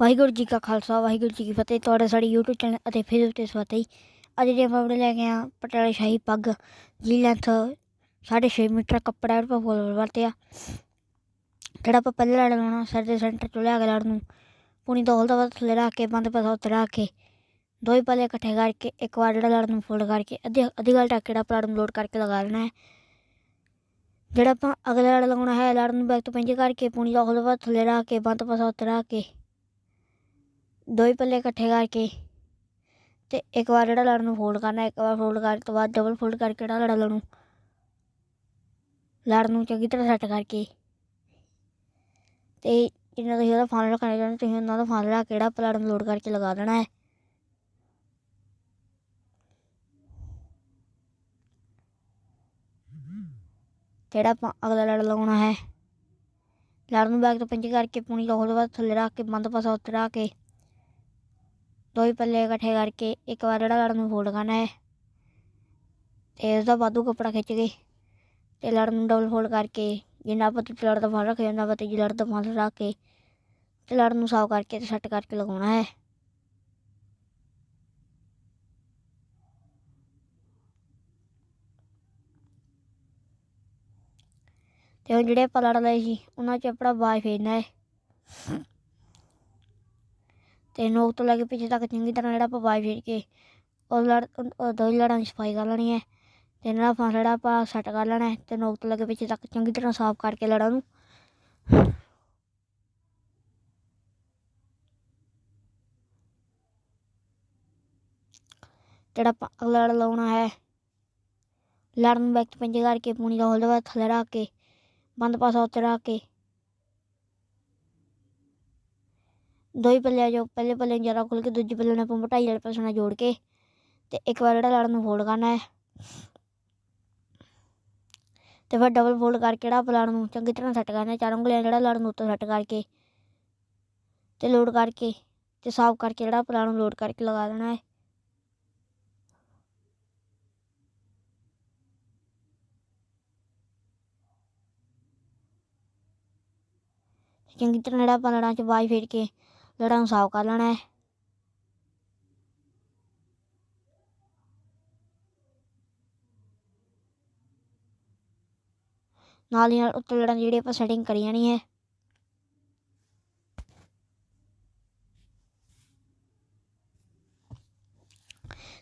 ਵਾਹਿਗੁਰੂ ਜੀ ਕਾ ਖਾਲਸਾ, ਵਾਹਿਗੁਰੂ ਜੀ ਕੀ ਫਤਿਹ। ਤੁਹਾਡਾ ਸਾਡੇ YouTube ਚੈਨਲ ਅਤੇ ਫੇਸਬੁੱਕ ਤੇ ਸਵਾਗਤ ਹੈ ਅੱਜ ਦੇ ਆਪਾਂ ਆਪਣੇ ਲੈ ਕੇ ਆ ਪਟਿਆਲਾ ਸ਼ਾਹੀ ਪੱਗ। ਜੀ ਲੈਂਥ 6.5 ਮੀਟਰ, ਕੱਪੜਾ ਆਪਾਂ ਫੁੱਲ ਵਰਤਿਆ। ਜਿਹੜਾ ਆਪਾਂ ਪਹਿਲੇ ਲੜ ਲਾਉਣਾ, ਸਿਰ ਦੇ ਸੈਂਟਰ ਚੋਂ ਲਿਆ ਕੇ ਲੜ ਨੂੰ ਪੂਣੀ ਤੋਂ ਹਲਦਾ ਵੱਧ ਥੱਲੇ ਰੱਖ ਕੇ, ਬੰਦ ਪਾਸਾ ਉਤਰਾ ਕੇ ਦੋ ਹੀ ਇਕੱਠੇ ਕਰਕੇ, ਇੱਕ ਵਾਰ ਜਿਹੜਾ ਲੜ ਨੂੰ ਫੋਲਡ ਕਰਕੇ, ਅੱਧੀ ਅੱਧੀ ਗੱਲ ਟੱਕ ਜਿਹੜਾ ਪਲਾੜ ਨੂੰ ਲੋਡ ਕਰਕੇ ਲਗਾ ਲੈਣਾ ਹੈ। ਜਿਹੜਾ ਆਪਾਂ ਅਗਲਾ ਲੜ ਲਗਾਉਣਾ ਹੈ ਲੜ ਨੂੰ ਬੈਕ ਤੋਂ ਪਿੰਜ ਕਰਕੇ ਪੂਣੀ ਦਾ ਹਲਦਾ ਵੱਧ ਥੱਲੇ ਰੱਖ ਕੇ, ਬੰਦ ਪਾਸਾ ਉਤਰਾ ਕੇ ਦੋ ਪੱਲੇ ਇਕੱਠੇ ਕਰਕੇ ਤੇ ਇੱਕ ਵਾਰ ਜਿਹੜਾ ਲੜ ਨੂੰ ਫੋਲਡ ਕਰਨਾ, ਇੱਕ ਵਾਰ ਫੋਲਡ ਕਰਨ ਤੋਂ ਬਾਅਦ ਡਬਲ ਫੋਲਡ ਕਰਕੇ ਜਿਹੜਾ ਲੜ ਨੂੰ ਲੜ ਨੂੰ ਚੰਗੀ ਤਰ੍ਹਾਂ ਸੈੱਟ ਕਰਕੇ ਤੇ ਜਿੰਨਾ ਤੁਸੀਂ ਉਹਦਾ ਫਾਨ ਰੱਖਣਾ ਚਾਹੁੰਦੇ ਤੁਸੀਂ ਉਹਨਾਂ ਦਾ ਫਾਨ ਰੱਖ ਕੇ ਜਿਹੜਾ ਪਲਾੜ ਨੂੰ ਲੋਡ ਕਰਕੇ ਲਗਾ ਦੇਣਾ ਹੈ। ਜਿਹੜਾ ਆਪਾਂ ਅਗਲਾ ਲੜ ਲਗਾਉਣਾ ਹੈ, ਲੜ ਨੂੰ ਬੈਕ ਤੋਂ ਪਿੰਜ ਕਰਕੇ ਪੂਣੀ ਦਾ ਤੋਂ ਬਾਅਦ ਥੱਲੇ ਰੱਖ ਕੇ, ਬੰਦ ਪਾਸਾ ਉੱਤੇ ਰੱਖ ਕੇ ਦੋ ਹੀ ਪੱਲੇ ਇਕੱਠੇ ਕਰਕੇ ਇੱਕ ਵਾਰ ਜਿਹੜਾ ਲੜ ਨੂੰ ਫੋਲਡ ਕਰਨਾ ਹੈ। ਤੇ ਇਸ ਦਾ ਵਾਧੂ ਕੱਪੜਾ ਖਿੱਚ ਕੇ ਤੇ ਲੜ ਨੂੰ ਡਬਲ ਫੋਲਡ ਕਰਕੇ ਜਿੰਨਾ ਆਪਾਂ ਤੇ ਲੜ ਦਾ ਫਾਲ ਰੱਖਿਆ ਜਾਂਦਾ ਵਾ ਤੀਜੀ ਲੜ ਦਾ ਫਾਲ ਰੱਖ ਕੇ ਤੇ ਲੜ ਨੂੰ ਸਾਫ਼ ਕਰਕੇ ਤੇ ਸੈੱਟ ਕਰਕੇ ਲਗਾਉਣਾ ਹੈ। ਤੇ ਹੁਣ ਜਿਹੜੇ ਆਪਾਂ ਲੜ ਲਏ ਸੀ, ਉਹਨਾਂ 'ਚ ਆਪਣਾ ਬਾਜ ਫੇਰਨਾ ਹੈ। ਤੇ ਨੋਕ ਤੋਂ ਲੈ ਕੇ ਪਿੱਛੇ ਤੱਕ ਚੰਗੀ ਤਰ੍ਹਾਂ ਜਿਹੜਾ ਆਪਾਂ ਬਾਜ ਫੇਰ ਕੇ ਉਹ ਲੜ ਦੋ ਹੀ ਲੜਾਂ ਦੀ ਸਫ਼ਾਈ ਕਰ ਲੈਣੀ ਹੈ। ਤੇ ਇਹਨਾਂ ਦਾ ਫਾਂ ਜਿਹੜਾ ਆਪਾਂ ਸੈੱਟ ਕਰ ਲੈਣਾ ਹੈ ਤੇ ਨੋਕ ਤੋਂ ਲੈ ਕੇ ਪਿੱਛੇ ਤੱਕ ਚੰਗੀ ਤਰ੍ਹਾਂ ਸਾਫ਼ ਕਰਕੇ ਲੜਾਂ ਨੂੰ। ਜਿਹੜਾ ਆਪਾਂ ਅਗਲਾ ਲੜ ਲਾਉਣਾ ਹੈ ਲੜ ਨੂੰ ਬੈਕ ਪੰਜੇ ਕਰਕੇ ਪੂਣੀ ਦਾ ਹੋਲ ਦਾ ਥੱਲੇ ਰੱਖ ਕੇ, ਬੰਦ ਪਾਸਾ ਉੱਤੇ ਰੱਖ ਕੇ ਦੋ ਹੀ ਪੱਲੇ ਜੋ ਪਹਿਲੇ ਪੱਲੇ ਨੂੰ ਜ਼ਿਆਦਾ ਖੁੱਲ ਕੇ ਦੂਜੇ ਪੱਲੇ ਨੂੰ ਆਪਾਂ ਮੋਟਾਈ ਵਾਲੇ ਪਾਸੇ ਨਾਲ ਜੋੜ ਕੇ ਤੇ ਇੱਕ ਵਾਰ ਜਿਹੜਾ ਲੜ ਨੂੰ ਫੋਲਡ ਕਰਨਾ ਹੈ। ਤੇ ਫਿਰ ਡਬਲ ਫੋਲਡ ਕਰਕੇ ਜਿਹੜਾ ਆਪਾਂ ਨੂੰ ਚੰਗੀ ਤਰ੍ਹਾਂ ਸੈੱਟ ਕਰਨਾ ਹੈ, ਚਾਰ ਉਂਗਲੀਆਂ ਜਿਹੜਾ ਲੜ ਨੂੰ ਉੱਤੇ ਸੈੱਟ ਕਰਕੇ ਤੇ ਲੋਡ ਕਰਕੇ ਤੇ ਸਾਫ਼ ਕਰਕੇ ਜਿਹੜਾ ਆਪਾਂ ਨੂੰ ਲੋਡ ਕਰਕੇ ਲਗਾ ਦੇਣਾ ਹੈ। ਚੰਗੀ ਤਰ੍ਹਾਂ ਜਿਹੜਾ ਆਪਾਂ ਲੜਾਂ 'ਚ ਬਾਜ ਫੇਰ ਕੇ ਜਿਹੜਾ ਨੂੰ ਸਾਫ਼ ਕਰ ਲੈਣਾ ਹੈ। ਨਾਲ ਹੀ ਨਾਲ ਉੱਤੇ ਲੜਾਂ ਜਿਹੜੀ ਆਪਾਂ ਸੈਟਿੰਗ ਕਰੀ ਜਾਣੀ ਹੈ।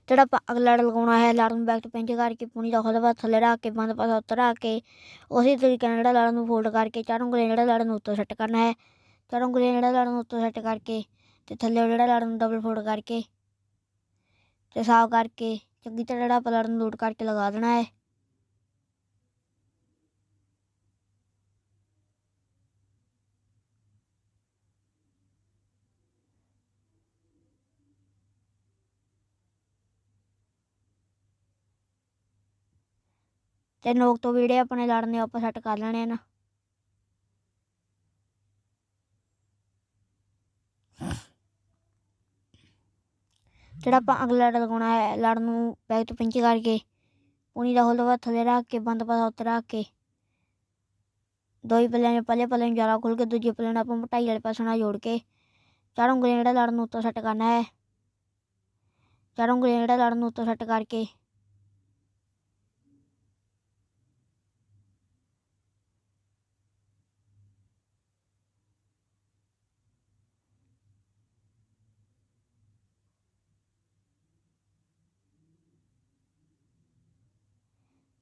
ਜਿਹੜਾ ਆਪਾਂ ਅਗਲਾ ਲੜ ਲਗਾਉਣਾ ਹੈ ਲੜ ਨੂੰ ਬੈਕ ਤੋਂ ਪਿੰਚ ਕਰਕੇ ਪੂਣੀ ਦਾ ਖੋਲ੍ਹ ਥੱਲੇ ਰੱਖ ਕੇ, ਬੰਦ ਪਾਸਾ ਉੱਤੇ ਰੱਖ ਕੇ ਉਸੇ ਤਰੀਕੇ ਨਾਲ ਜਿਹੜਾ ਲੜ ਨੂੰ ਫੋਲਡ ਕਰਕੇ ਚਾਰ ਉਂਗਲੀਆਂ ਜਿਹੜਾ ਲੜ ਨੂੰ ਉੱਤੇ ਸੈੱਟ ਕਰਨਾ ਹੈ। ਚਾਰ ਉਂਗਲੀਆਂ ਜਿਹੜਾ ਲੜਨ ਨੂੰ ਉੱਤੇ ਸੈੱਟ ਕਰਕੇ ਤੇ ਥੱਲੇ ਜਿਹੜਾ ਲੜਨ ਨੂੰ ਡਬਲ ਫੋਲਡ ਕਰਕੇ ਤੇ ਸਾਫ਼ ਕਰਕੇ ਚੰਗੀ ਤਰ੍ਹਾਂ ਜਿਹੜਾ ਆਪਾਂ ਲੜ ਨੂੰ ਲੋਡ ਕਰਕੇ ਲਗਾ ਦੇਣਾ ਹੈ। ਤੇ ਨੋਕ ਤੋਂ ਵੀ ਜਿਹੜੇ ਆਪਣੇ ਲੜ ਨੇ ਆਪਾਂ ਸੈੱਟ ਕਰ ਲੈਣੇ ਆ ਨਾ। ਜਿਹੜਾ ਆਪਾਂ ਅਗਲਾ ਲੜ ਲਗਾਉਣਾ ਹੈ ਲੜ ਨੂੰ ਬੈਗ ਤੋਂ ਪਿੰਚ ਕਰਕੇ, ਪੂਣੀ ਦਾ ਹੋਲ ਥੱਲੇ ਰੱਖ ਕੇ, ਬੰਦ ਪਾਸਾ ਉੱਤੇ ਰੱਖ ਕੇ। ਦੋ ਹੀ ਪੱਲਿਆਂ ਨੇ ਪਹਿਲੇ ਪੱਲੇ ਨੂੰ ਜ਼ਿਆਦਾ ਖੋਲ ਕੇ, ਦੂਜੇ ਪੱਲੇ ਨੂੰ ਆਪਾਂ ਮੋਟਾਈ ਵਾਲੇ ਪਾਸੇ ਨਾਲ ਜੋੜ ਕੇ, ਚਾਰ ਉਂਗਲੀਆਂ ਜਿਹੜਾ ਲੜ ਨੂੰ ਉੱਤੋਂ ਸੈੱਟ ਕਰਨਾ ਹੈ। ਚਾਰ ਉਂਗਲੀਆਂ ਜਿਹੜਾ ਲੜ ਨੂੰ ਉੱਤੋਂ ਸੈੱਟ ਕਰਕੇ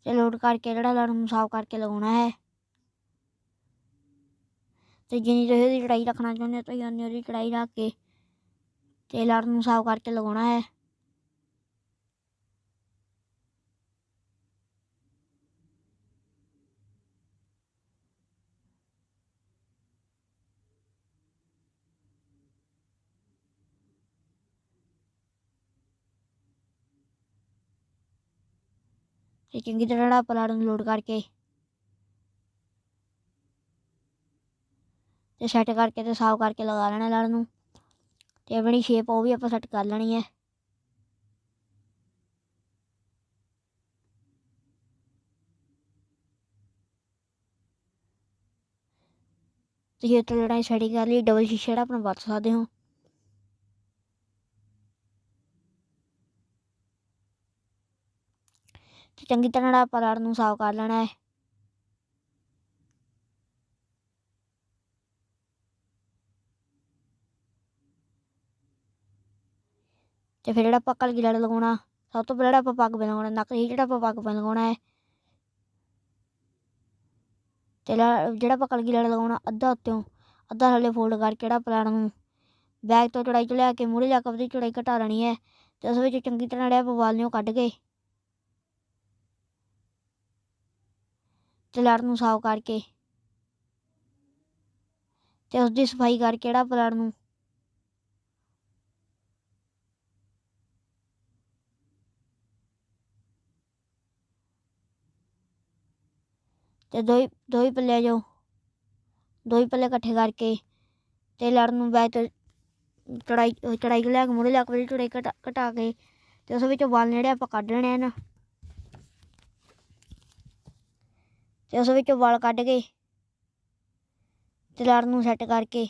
ਤੇ ਲੋਡ ਕਰਕੇ ਜਿਹੜਾ ਲੜ ਨੂੰ ਸਾਫ਼ ਕਰਕੇ ਲਗਾਉਣਾ ਹੈ। ਤੇ ਜਿੰਨੀ ਤੁਸੀਂ ਉਹਦੀ ਚੜਾਈ ਰੱਖਣਾ ਚਾਹੁੰਦੇ ਹੋ, ਤੁਸੀਂ ਉਨੀ ਉਹਦੀ ਚੜਾਈ ਰੱਖ ਕੇ ਤੇ ਲੜ ਨੂੰ ਸਾਫ਼ ਕਰਕੇ ਲਗਾਉਣਾ ਹੈ। ਤੇ ਚੰਗੀ ਤਰ੍ਹਾਂ ਜਿਹੜਾ ਪਲਾੜ ਨੂੰ ਲੋਡ ਕਰਕੇ। ਤੇ ਸੈੱਟ ਕਰਕੇ ਤੇ ਸਾਫ਼ ਕਰਕੇ ਲਗਾ ਲੈਣਾ ਲੜ ਨੂੰ। ਤੇ ਆਪਣੀ ਸ਼ੇਪ ਉਹ ਵੀ ਆਪਾਂ ਸੈੱਟ ਕਰ ਲੈਣੀ ਹੈ। ਤੁਸੀਂ ਉੱਤੇ ਲੜਾਈ ਸੈਟਿੰਗ ਕਰ ਲਈ ਡਬਲ ਸ਼ੀਸ਼ਾ ਜਿਹੜਾ ਆਪਣਾ ਵਰਤ ਸਕਦੇ ਹੋ। ਤੇ ਚੰਗੀ ਤਰ੍ਹਾਂ ਨਾਲ ਆਪਾਂ ਨੂੰ ਸਾਫ਼ ਕਰ ਲੈਣਾ ਹੈ। ਤੇ ਫਿਰ ਜਿਹੜਾ ਆਪਾਂ ਕਲਗੀ ਲੜ ਲਗਾਉਣਾ, ਸਭ ਤੋਂ ਪਹਿਲਾਂ ਜਿਹੜਾ ਆਪਾਂ ਪੱਗ ਬੰਨ ਨੱਕ ਹੀ ਜਿਹੜਾ ਆਪਾਂ ਪੱਗ ਬੰਨ ਲਗਾਉਣਾ ਹੈ। ਤੇ ਲਾ- ਜਿਹੜਾ ਆਪਾਂ ਕਲਗੀ ਲੜ ਲਗਾਉਣਾ ਅੱਧਾ ਉੱਤੋਂ, ਅੱਧਾ ਥੱਲੇ ਫੋਲਡ ਕਰਕੇ ਜਿਹੜਾ ਪਲਾਨ ਨੂੰ ਬੈਗ ਤੋਂ ਚੜਾਈ ਚ ਲਿਆ ਕੇ ਮੂਹਰੇ ਲੈ ਕੇ ਉਹਦੀ ਚੜਾਈ ਘਟਾ ਲੈਣੀ ਹੈ। ਤੇ ਉਸ ਵਿੱਚ ਚੰਗੀ ਤਰ੍ਹਾਂ ਜਿਹੜਾ ਆਪਾਂ ਵਾਲ ਨੇ ਕੱਢ ਕੇ ਤੇ ਲੜ ਨੂੰ ਸਾਫ਼ ਕਰਕੇ ਤੇ ਉਸ ਦੀ ਸਫ਼ਾਈ ਕਰਕੇ ਜਿਹੜਾ ਪਲੜ ਨੂੰ ਤੇ ਦੋ ਹੀ ਦੋ ਹੀ ਪੱਲੇ ਜੋ ਦੋ ਪੱਲੇ ਇਕੱਠੇ ਕਰਕੇ ਤੇ ਲੜ ਨੂੰ ਬੈਗ ਤੋਂ ਚੜਾਈ ਚੜਾਈ ਲੈ ਕੇ ਮੂਹਰੇ ਲੈ ਕੇ ਉਹਦੀ ਚੜਾਈ ਘਟਾ ਘਟਾ ਕੇ ਤੇ ਉਸ ਵਿੱਚੋਂ ਵਾਲ ਜਿਹੜੇ ਆਪਾਂ ਕੱਢ ਲੈਣੇ ਨਾ ਤੇ ਉਸ ਵਿੱਚੋਂ ਵਾਲ ਕੱਢ ਕੇ ਤੇ ਲੜ ਨੂੰ ਸੈੱਟ ਕਰਕੇ।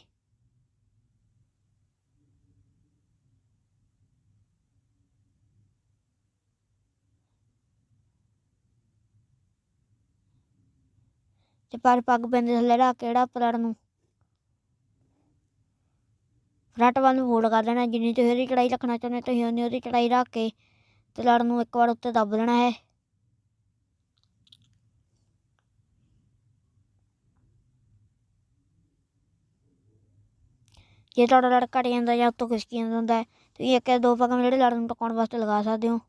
ਤੇ ਪਰ ਪੱਗ ਪੈਂਦੇ ਥੱਲੇ ਰੱਖ ਕੇ ਜਿਹੜਾ ਆਪਾਂ ਨੂੰ। ਫਰੰਟ ਵੱਲ ਨੂੰ ਫੋਲਡ ਕਰ ਲੈਣਾ ਜਿੰਨੀ ਤੁਸੀਂ ਉਹਦੀ ਚੜਾਈ ਰੱਖਣਾ ਚਾਹੁੰਦੇ ਹੋ, ਤੁਸੀਂ ਉਨੀ ਉਹਦੀ ਚੜਾਈ ਰੱਖ ਕੇ ਤੇ ਲੜ ਨੂੰ ਇੱਕ ਵਾਰ ਉੱਤੇ ਦੱਬ ਦੇਣਾ ਹੈ। ਜੇ ਤੁਹਾਡਾ ਲੜ ਘਟ ਜਾਂਦਾ ਜਾਂ ਉੱਤੋਂ ਖਿਸਕੀ ਜਾਂਦਾ ਹੁੰਦਾ, ਤੁਸੀਂ ਇੱਕ ਜਾਂ ਦੋ ਪੱਗਾਂ ਜਿਹੜੇ ਲੜ ਨੂੰ ਟਕਾਉਣ ਵਾਸਤੇ ਲਗਾ ਸਕਦੇ ਹੋ।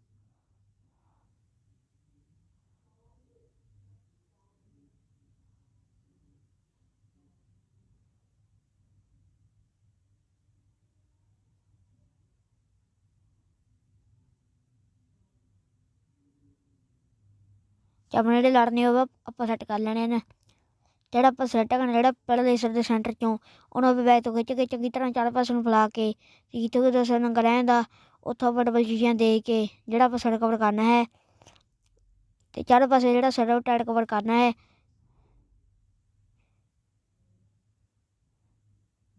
ਆਪਣੇ ਜਿਹੜੇ ਲੜਨੇ ਨੇ ਉਹ ਆਪਾਂ ਸੈੱਟ ਕਰ ਲੈਣੇ ਨੇ ਜਿਹੜਾ ਆਪਾਂ ਸੈੱਟ ਕਰਨਾ ਜਿਹੜਾ ਪਹਿਲਾਂ ਲੇਸਰ ਦੇ ਸੈਂਟਰ ਚੋਂ, ਉਹਨੂੰ ਆਪਾਂ ਬੈਕ ਤੋਂ ਖਿੱਚ ਕੇ ਚੰਗੀ ਤਰ੍ਹਾਂ ਚਾਰੇ ਪਾਸੇ ਨੂੰ ਫੈਲਾ ਕੇ ਤੇ ਜਿੱਥੇ ਕੋਈ ਦਸ ਨੰਗਾ ਰਹਿੰਦਾ ਉੱਥੋਂ ਆਪਾਂ ਡਬਲ ਸ਼ੀਸ਼ੀਆਂ ਦੇ ਕੇ ਜਿਹੜਾ ਆਪਾਂ ਸੜ ਕਵਰ ਕਰਨਾ ਹੈ, ਤੇ ਚਾਰੇ ਪਾਸੇ ਜਿਹੜਾ ਸੜ ਟਾਈਟ ਕਵਰ ਕਰਨਾ ਹੈ।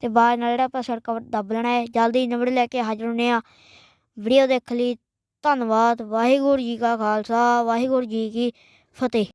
ਤੇ ਬਾਅਦ ਨਾਲ ਜਿਹੜਾ ਆਪਾਂ ਸੜ ਕਵਰ ਦੱਬ ਲੈਣਾ ਹੈ, ਜਲਦੀ ਨੰਬਰ ਲੈ ਕੇ ਹਾਜ਼ਰ ਹੁੰਦੇ ਆ ਵੀਡੀਓ ਦੇਖ ਲਈ ਧੰਨਵਾਦ, ਵਾਹਿਗੁਰੂ ਜੀ ਕਾ ਖਾਲਸਾ, ਵਾਹਿਗੁਰੂ ਜੀ ਕੀ ਫਤਿਹ।